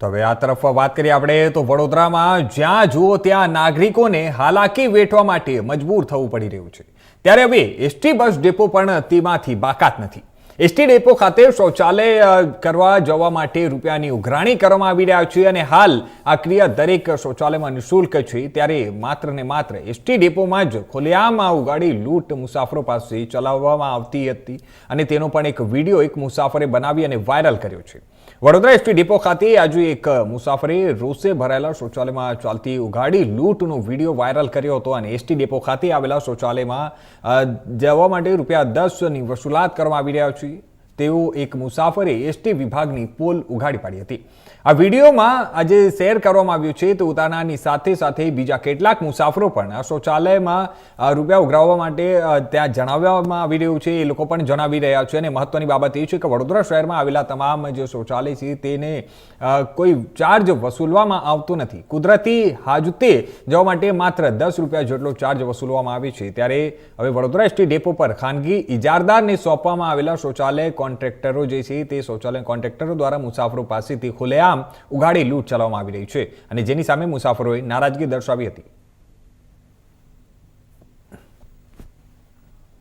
તો હવે આ તરફ વાત કરીએ આપણે, તો વડોદરામાં જ્યાં જુઓ ત્યાં નાગરિકોને હાલાકી વેઠવા માટે મજબૂર થવું પડી રહ્યું છે. ત્યારે હવે એસટી બસ ડેપો પણ તેમાંથી બાકાત નથી. એસટી ડેપો ખાતે શૌચાલય કરવા જવા માટે રૂપિયાની ઉઘરાણી કરવામાં આવી રહ્યા છે અને હાલ આ ક્રિયા દરેક શૌચાલયમાં નિઃશુલ્ક છે. ત્યારે માત્ર ને માત્ર એસટી ડેપોમાં જ ખુલ્લેઆમ આ ઉગાડી લૂંટ મુસાફરો પાસે ચલાવવામાં આવતી હતી અને તેનો પણ એક વીડિયો એક મુસાફરે બનાવી અને વાયરલ કર્યો છે. વડોદરા એસટી ડેપો ખાતે આજે એક મુસાફરે રોષે ભરાયેલા શૌચાલયમાં ચાલતી ઉઘાડી લૂંટનો વીડિયો વાયરલ કર્યો હતો અને એસટી ડેપો ખાતે આવેલા શૌચાલયમાં જવા માટે રૂપિયા દસની વસૂલાત કરવામાં આવી રહ્યા છે. તેવો એક મુસાફરે એસટી વિભાગની પોલ ઉઘાડી પાડી હતી. આ વિડીયોમાં આજે શેર કરવામાં આવ્યું છે તો ઉતારનારની સાથે સાથે બીજા કેટલાક મુસાફરો પણ આ શૌચાલયમાં રૂપિયા ઉઘરાવવા માટે ત્યાં જણાવવામાં આવી રહ્યું છે. એ લોકો પણ જણાવી રહ્યા છે અને મહત્વની બાબત એ છે કે વડોદરા શહેરમાં આવેલા તમામ જે શૌચાલય છે તેને કોઈ ચાર્જ વસૂલવામાં આવતો નથી. કુદરતી હાજતે જવા માટે માત્ર દસ રૂપિયા જેટલો ચાર્જ વસૂલવામાં આવે છે. ત્યારે હવે વડોદરા એસટી ડેપો પર ખાનગી ઇજારદારને સોંપવામાં આવેલા શૌચાલય કોન્ટ્રાક્ટરો જે છે તે શૌચાલય કોન્ટ્રાક્ટરો દ્વારા મુસાફરો પાસેથી ખુલ્લેઆમ ઉઘાડી લૂંટ ચલાવવામાં આવી રહી છે. અને જેની સામે મુસાફરોએ નારાજગી દર્શાવી હતી.